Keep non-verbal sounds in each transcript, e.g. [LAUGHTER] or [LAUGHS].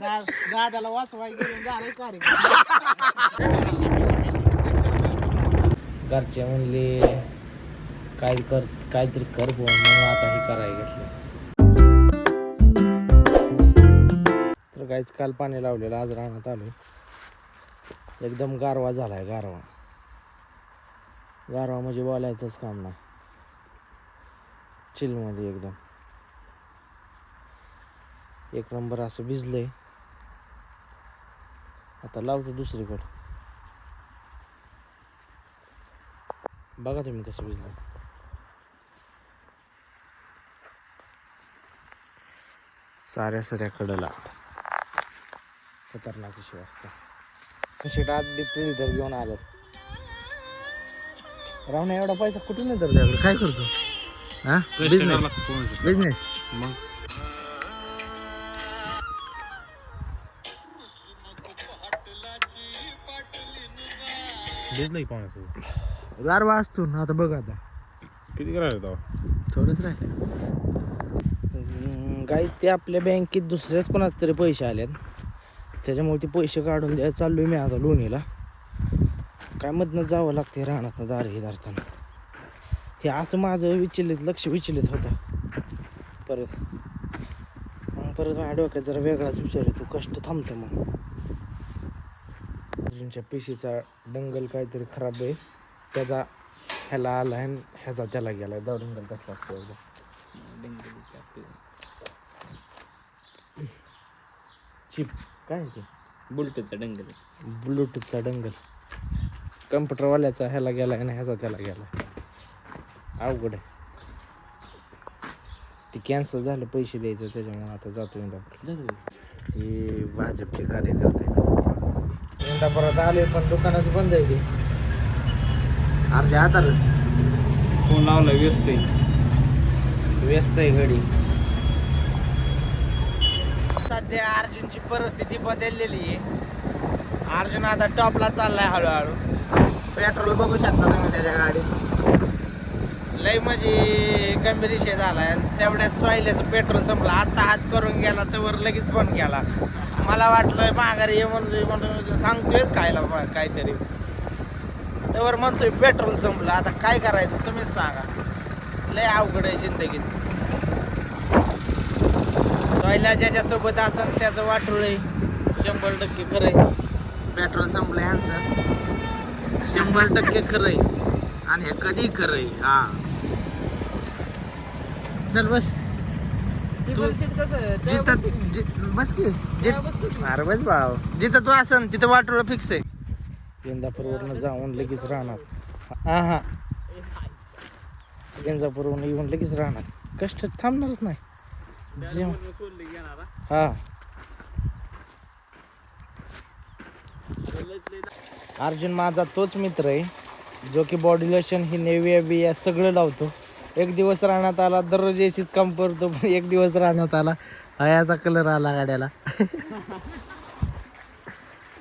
दादाला वाचवाय गेलं झालंय घरचे म्हणले काय कर काहीतरी कर म्हणून आता हे करायला घेतलं. तर काहीच काल पाणी लावलेलं आज राहण्यात आलो एकदम गारवा झालाय गारवा. गारवा म्हणजे बोलायचंच काम नाही. चिलमध्ये एकदम. एक नंबर असं भिजलंय. आता लावतो दुसरीकडं. बघा तुम्ही कसं भिजलं. साऱ्या साऱ्या कडला. खतरनाक अशी असतं शेट आज डिप्रिटर घेऊन आलं. राहून एवढा पैसा कुठून येतो त्याकडे काय करतो? हा? बिझनेस बिझनेस मग? देत नाही गारवा असतो ना आता बघ आता. किती करायला तेव्हा थोडंच राहिलं गाईस ते आपल्या बँकेत दुसऱ्याच कोणाच तरी पैसे आलेत. त्याच्यामुळे ते पैसे काढून द्यायला चाललोय मी आता लोणीला. काय मधनं जावं लागते रानात दार हे धरताना. हे असं माझं विचलित लक्ष विचलित होतं. परत मग परत माझ्या डोक्यात जरा वेगळाच विचार येतो कष्ट थांबतं मग अर्जुनच्या पिशीचा डंगल काहीतरी खराब आहे. त्याचा ह्याला आला आणि ह्याचा त्याला गेला दडंगल कसला असतो एकदम चिप. काय आहे ते? बुलटचा डंगल. ब्लूटूथचा डंगल. कम्प्युटरवाल्याचा ह्याला गेला आणि ह्याचा त्याला गेला अवघड आहे. ते कॅन्सल झालं पैसे द्यायचं त्याच्यामुळे आता जातो इंदापूर हे भाजपचे कार्यकर्ते. इंदापुरात आले पण दुकानाचं बंद आहे ते. अर्ध्या हातार फोन लावला व्यस्त आहे. व्यस्त आहे गडी सध्या अर्जुनची परिस्थिती बदललेली आहे. अर्जुन आता टॉपला चाललाय हळूहळू. पेट्रोल बघू शकता तुम्ही त्याच्या गाडीत. लय म्हणजे गंभीर विषय झालाय. तेवढ्यात सॉयल्याचं पेट्रोल संपलं. आता हात करून गेला तर लगेच बंद केला. मला वाटलं माघारी ये म्हणून म्हणून सांगतोयच खायला बा काहीतरी. त्यावर म्हणतोय पेट्रोल संपलं. आता काय करायचं तुम्हीच सांगा. लय अवघड आहे जिंदगीत पहिला ज्याच्यासोबत असेल त्याचं वाटोळ आहे. शंभर टक्के खरं आहे. पेट्रोल संपलं ह्यांचं शंभर टक्के खरं आहे. आणि हे कधी खरं आहे? हा. चल बस. तू जिथं जि- बस की. जिथ अरे बस भाव. जिथं तू असन तिथं वाटोळ फिक्स आहे. इंदापूरवरनं जाऊन लगेच राहणार. हा हा. गेंजापूरवरून येऊन लगेच राहणार. कष्ट थांबणारच नाही. जेव हा. अर्जुन माझा तोच मित्र आहे. जो की बॉडी लोशन ही नेव्या बिया सगळं लावतो. एक दिवस राहण्यात आला दररोज याचीच काम करतो पण एक दिवस राहण्यात आला. हयाचा कलर आला गाड्याला.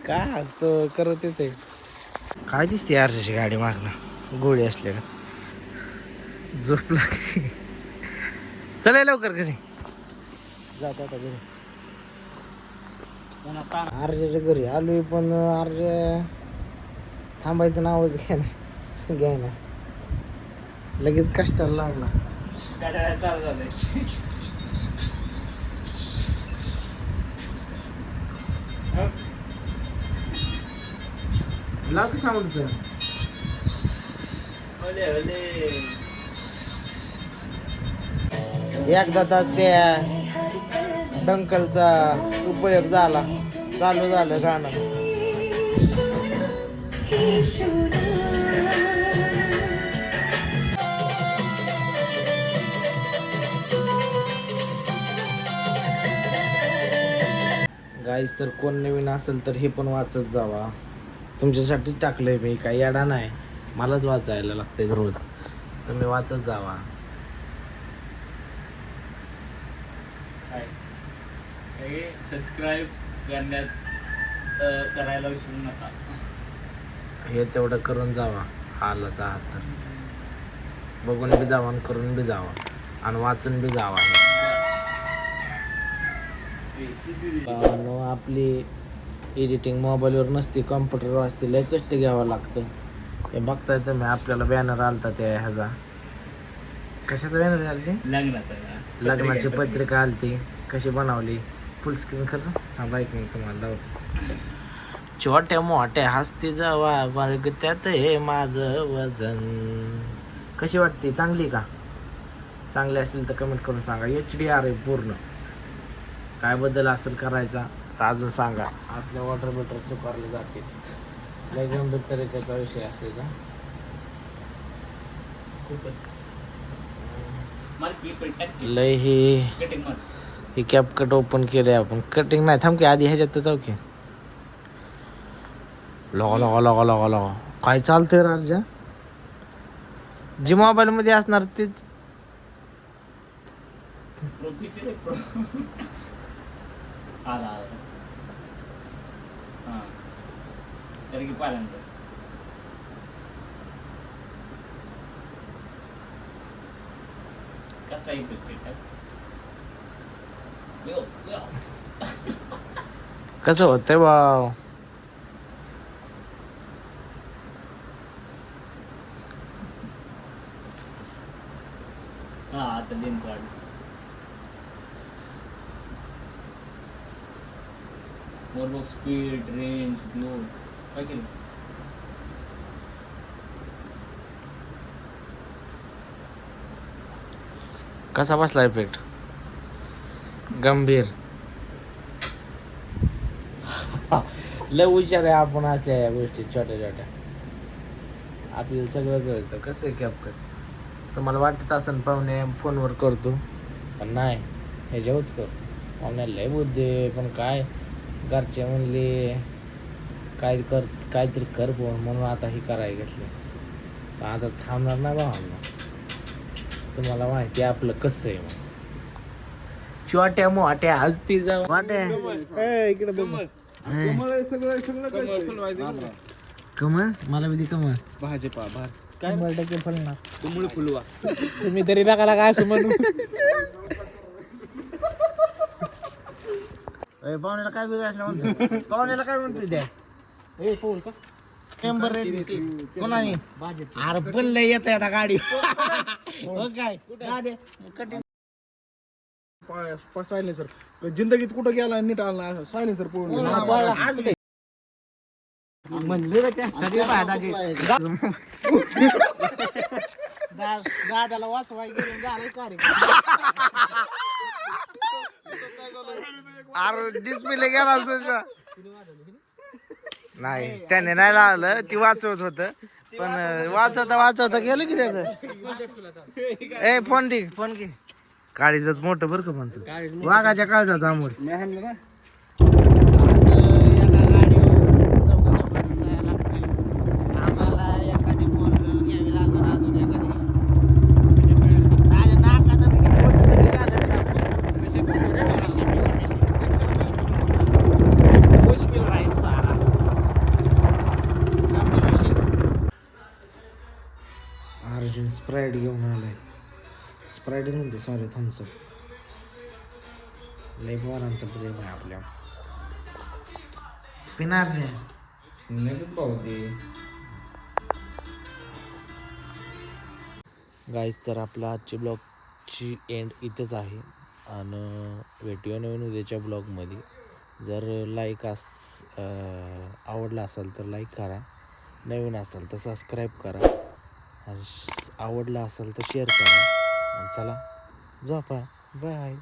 काय असतो करतच आहे. काय दिसते अर्जाची गाडी मागणं गोळी असल्या का झोपला चला लवकर घरी. जातो आता घरी. आरजेच्या घरी आलोय पण आरजे थांबायचं नावच घ्या ना घ्याय ना लगेच कष्टाला लागला. चालू झालंय लाव की साऊंड सर एकदा तास त्या डंकलचा उपयोग झाला. चालू झालं गाणं. गाईस तर कोण नवीन असेल तर हे पण वाचत जावा. तुमच्यासाठीच टाकलंय मी काही अडा नाही. मलाच वाचायला लागते रोज. तुम्ही वाचत जावा. सबस्क्राईब करण्यात अ, करायला विसरू नका. हे तेवढं करून जावा. हालच आहात तर. बघून बी जावा आणि करून बी जावा. आणि वाचून बी जावा भावांनो, आपली एडिटिंग मोबाईलवर नसते कॉम्प्युटरवर असते लय कष्ट घ्यावं लागतं. हे बघताय तुम्ही आपल्याला बॅनर आलता त्या ह्याचा. कशाचा बॅनर आलती? लग्नाचा? लग्नाची पत्रिका आलती. कशी बनवली? फुल स्क्रीन कर हा बाईक मी तुम्हाला दाखवतो. छोट्या मोठ्या हस्ती जावा त्यात हे माझं वजन. कशी वाटते? चांगली का? चांगली असेल तर कमेंट करून सांगा. एच डी आर आहे पूर्ण. काय बदल असेल करायचा? तर अजून सांगा. असल्या वॉटर बिटर सुकारले जाते लय गंभीर तरीक्याचा विषय असते का? खूपच. लय हे ही कॅप कट ओपन केले आपण. कटिंग नाही थांब की आधी ह्याच्यात तर जाऊ की. लगा लगा लगा लगा लगा. काय चालतंय राजा जी मोबाईल मध्ये असणार ते प्रो पिक्चर आहे प्रो आला आला हां तर की पहिल्यांदा कसला इफेक्ट यो यो कसं होतंय भाव हा आता दिन काढ मोर बघ स्पीड रेंज ग्लो काय केलं कसा बसला इफेक्ट गंभीर. लय हुशार आहे आपण असल्या या गोष्टी छोट्या छोट्या. आपल्याला सगळं कळतं. कसं आहे कॅपकट तुम्हाला वाटत असेल पाहुणे फोनवर करतो. पण नाही ह्याच्यावरच करतो. पाहुण्याला लय बुद्धी पण काय? घरचे म्हणले काय कर काहीतरी कर बुवा, म्हणून आता हे करायला घेतलं. आता थांबणार नाही भावांना तुम्हाला माहिती आहे आपलं कसं आहे मग छोट्या मोठ्या हसती जाऊ. वाट्या कमळ. मला बी कमळ. भाजपा भार काय? टक्के फलणार. तुम्ही फुलवा. तुम्ही तरी नका नका असं म्हणू [LAUGHS] पाहुण्याला काय वेगळं असलं म्हणतो पाहुण्याला काय म्हणतो द्या ए का मेंबर कोणाने? अरे पण लय येत आता गाडी. [LAUGHS] हो काय? दादे, कटिंग सायलेन्सर. जिंदगीत कुठं गेला नीट आला सायलेन्सर पळून आज बे. म्हणले त्या दादाला वाचवाय गेले झालं कार्यक्रम. अरे डिस्प्ले गेला सुशा. नाही त्याने नाही लावलं ती वाचवत होत. पण वाचवता वाचवता गेलं की त्याच? ए फोन दे फोन घे. काळीच मोठं बरं का म्हणतो? वाघाच्या काळजाचा आमोर सॉरी थम्सअप लय पोरांचं प्रेम आहे आपल्या. पिणार नाही. गाईज तर आपला आजची ब्लॉगची एंड इथंच आहे. आणि भेटूया नवीन उद्याच्या ब्लॉगमध्ये जर लाईक अस आवडला असेल तर लाईक करा. नवीन असाल तर सबस्क्राईब करा. आवडला असेल तर शेअर करा. आणि चला Zappa. Bye.